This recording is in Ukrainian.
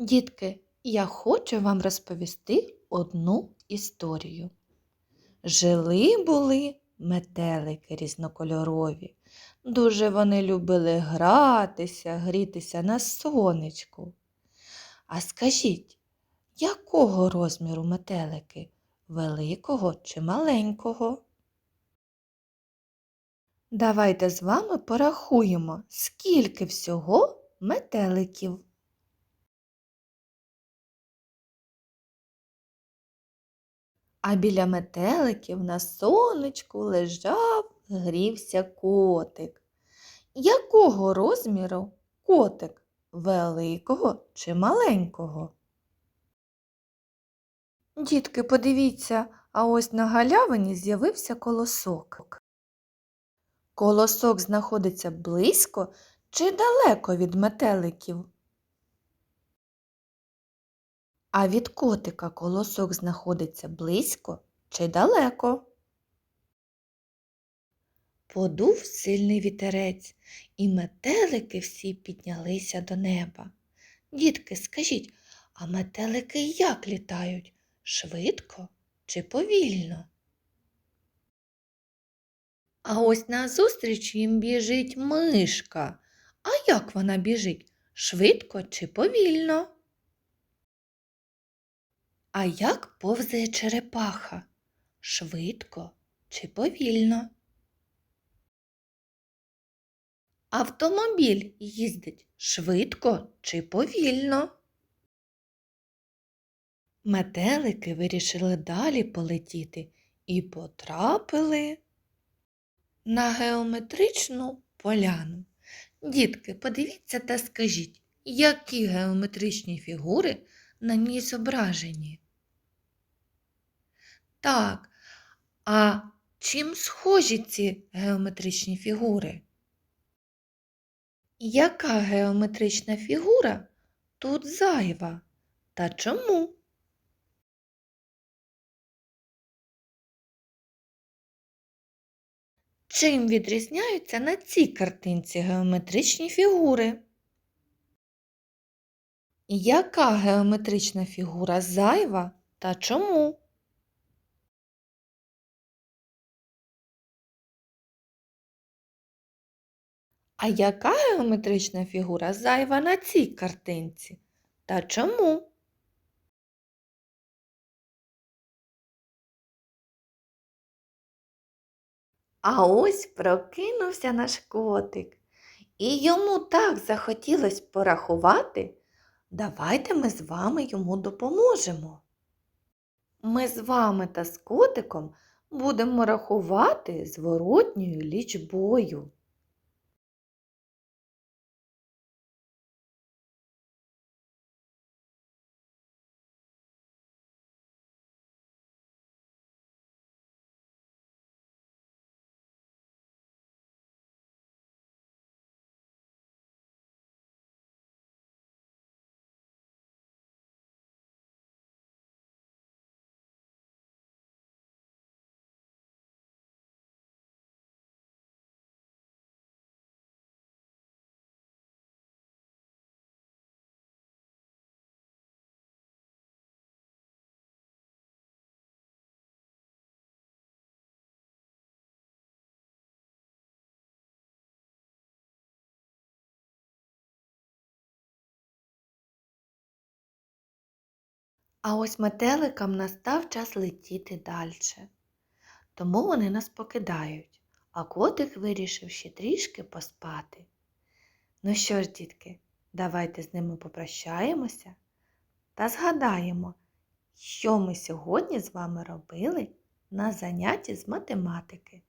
Дітки, я хочу вам розповісти одну історію. Жили були метелики різнокольорові. Дуже вони любили гратися, грітися на сонечку. А скажіть, якого розміру метелики? Великого чи маленького? Давайте з вами порахуємо, скільки всього метеликів. А біля метеликів на сонечку лежав, грівся котик. Якого розміру котик? Великого чи маленького? Дітки, подивіться, а ось на галявині з'явився колосок. Колосок знаходиться близько чи далеко від метеликів? А від котика колосок знаходиться близько чи далеко? Подув сильний вітерець, і метелики всі піднялися до неба. Дітки, скажіть, а метелики як літають? Швидко чи повільно? А ось назустріч їм біжить мишка. А як вона біжить? Швидко чи повільно? А як повзає черепаха? Швидко чи повільно? Автомобіль їздить швидко чи повільно? Метелики вирішили далі полетіти і потрапили на геометричну поляну. Дітки, подивіться та скажіть, які геометричні фігури на ній зображені? Так, а чим схожі ці геометричні фігури? Яка геометрична фігура тут зайва? Та чому? Чим відрізняються на цій картинці геометричні фігури? Яка геометрична фігура зайва та чому? А яка геометрична фігура зайва на цій картинці? Та чому? А ось прокинувся наш котик, і йому так захотілось порахувати. Давайте ми з вами йому допоможемо. Ми з вами та з котиком будемо рахувати зворотньою лічбою. А ось метеликам настав час летіти дальше. Тому вони нас покидають, а котик вирішив ще трішки поспати. Ну що ж, дітки, давайте з ними попрощаємося та згадаємо, що ми сьогодні з вами робили на занятті з математики.